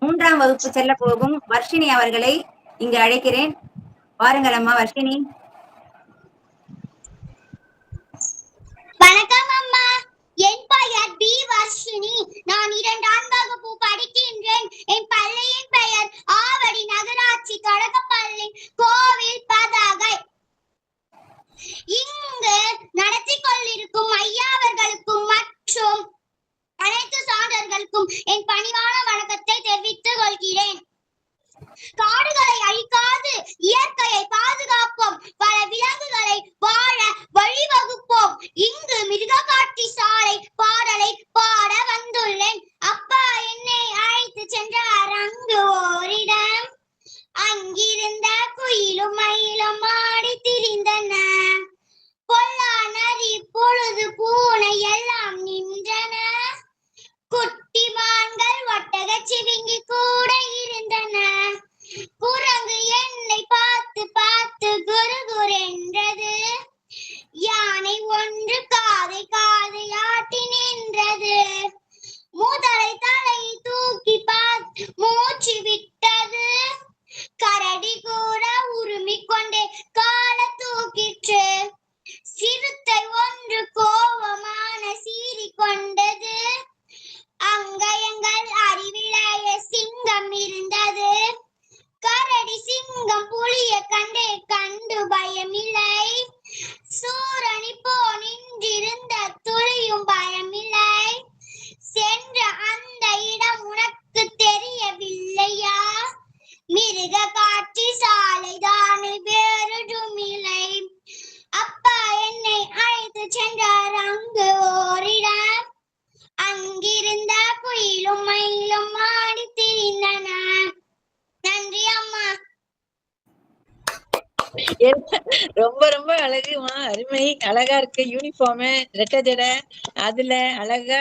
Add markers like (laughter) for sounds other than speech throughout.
மூன்றாம் வகுப்பு செல்ல போகும் வர்ஷினி அவர்களை இங்கு அழைக்கிறேன். வாருங்கள் அம்மா வர்ஷினி. வணக்கம் அம்மா. என் பெயர் பி வர்ஷினி. நான் இரண்டாம் வகுப்பு படிக்கின்றேன். என் பள்ளியின் பெயர் ஆவடி நகராட்சி தொடக்கப்பள்ளி கோவில் பதாகை. இங்கு நடத்தி கொண்டிருக்கும் ஐயா இயற்கையை பாதுகாப்போம். பல விலங்குகளை வாழ வழிவகுப்போம். இங்கு மிருகக்காட்சி சாலை பாடலை பாட வந்துள்ளேன். அப்பா மிருக காட்சி சாலை தானே வேறொடும் இல்லை அப்பா என்னை அழைத்து சென்றார். அங்கு ஓரிடம் அங்கிருந்த குயிலும் மயிலும் ஆடி திரிந்தன நன்றி அம்மா (laughs) ரொம்ப ரொம்ப அழகுமா அருமை அழகா இருக்கு. யூனிஃபார்ம் ரெட்ட ஜடை அதுல அழகா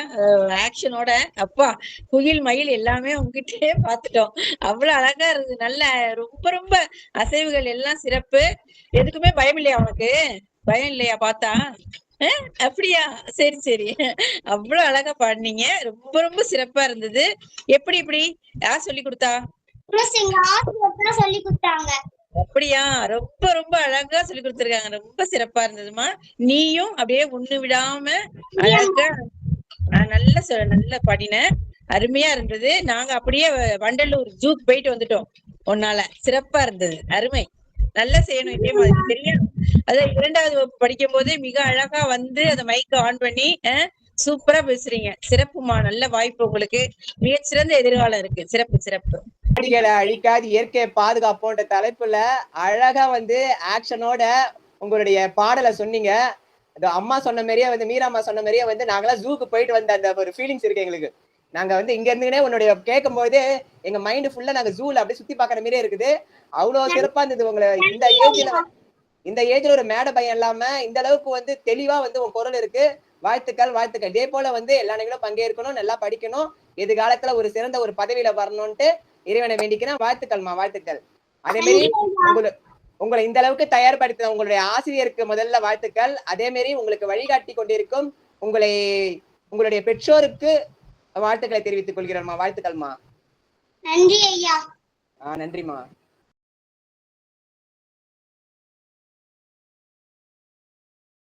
ஆக்ஷனோட அப்பா குயில் மயில் எல்லாமே உங்ககிட்டயே பார்த்துட்டோம் அவ்வளவு அழகா இருக்கு நல்ல ரொம்ப ரொம்ப அசைவுகள் எல்லாம் சிறப்பு. எதுக்குமே பயம் இல்லையா உனக்கு? பயம் இல்லையா பார்த்தா? அப்படியா? சரி சரி. அவ்வளவு அழகா பாடினீங்க. ரொம்ப ரொம்ப சிறப்பா இருந்தது. எப்படி இப்படி யார் சொல்லி கொடுத்தா? அப்படியா? ரொம்ப ரொம்ப அழகா சொல்லி கொடுத்திருக்காங்க. ரொம்ப சிறப்பா இருந்ததுமா நீயும் அப்படியே ஒண்ணு விடாம அழகா நல்ல நல்ல படின. அருமையா இருந்தது. நாங்க அப்படியே வண்டலூர் ஜூக்கு போயிட்டு வந்துட்டோம். உன்னால. சிறப்பா இருந்தது. அருமை. நல்லா செய்யணும் இதே மாதிரி சரியா? அதான் இரண்டாவது வகுப்பு படிக்கும் போதே மிக அழகா வந்து அந்த மைக்க ஆன் பண்ணி ஆஹ் சூப்பரா பேசுறீங்க. சிறப்புமா நல்ல வாய்ப்பு உங்களுக்கு. மிகச்சிறந்த எதிர்காலம் இருக்கு. சிறப்பு சிறப்பு. காடுகளை அழிக்காது இயற்கையை பாதுகாப்போன்ற தலைப்புல அழகா வந்து ஆக்ஷனோட உங்களுடைய பாடலை சொன்னீங்க. அது அம்மா சொன்ன மாதிரியே வந்து மீராம்மா சொன்ன மாதிரியே வந்து நாங்களாம் ஜூக்கு போயிட்டு வந்த அந்த ஒரு ஃபீலிங்ஸ் இருக்கு எங்களுக்கு. நாங்க வந்து இங்க இருந்துனே உன்னுடைய கேட்கும் போது எங்க மைண்ட் ஃபுல்லா நாங்க ஜூல அப்படியே சுத்தி பாக்குற மாதிரியே இருக்குது. அவ்வளவு சிறப்பா இருந்தது உங்களை. இந்த ஏஜ்ல இந்த ஏஜ்ல ஒரு மேடை பையன் இல்லாம இந்த அளவுக்கு வந்து தெளிவா வந்து உன் குரல் இருக்கு. வாழ்த்துக்கள் வாழ்த்துக்கள். இதே போல வந்து எல்லா நிகழும் பங்கேற்கணும் நல்லா படிக்கணும். எதிர்காலத்துல ஒரு சிறந்த ஒரு பதவியில வரணும்ட்டு இறைவனை வேண்டிக்கிறேன். வாழ்த்துக்கள்மா வாழ்த்துக்கள். அதே மாதிரி உங்களை உங்களை இந்த அளவுக்கு தயார்படுத்தின உங்களுடைய ஆசிரியருக்கு முதல்ல வாழ்த்துக்கள். அதே மாதிரி உங்களுக்கு வழிகாட்டி கொண்டிருக்கும் உங்களை உங்களுடைய பெற்றோருக்கு வாழ்த்துக்களை தெரிவித்துக் கொள்கிறோம்மா வாழ்த்துக்கள்மா. நன்றி ஐயா. ஆஹ் நன்றிம்மா.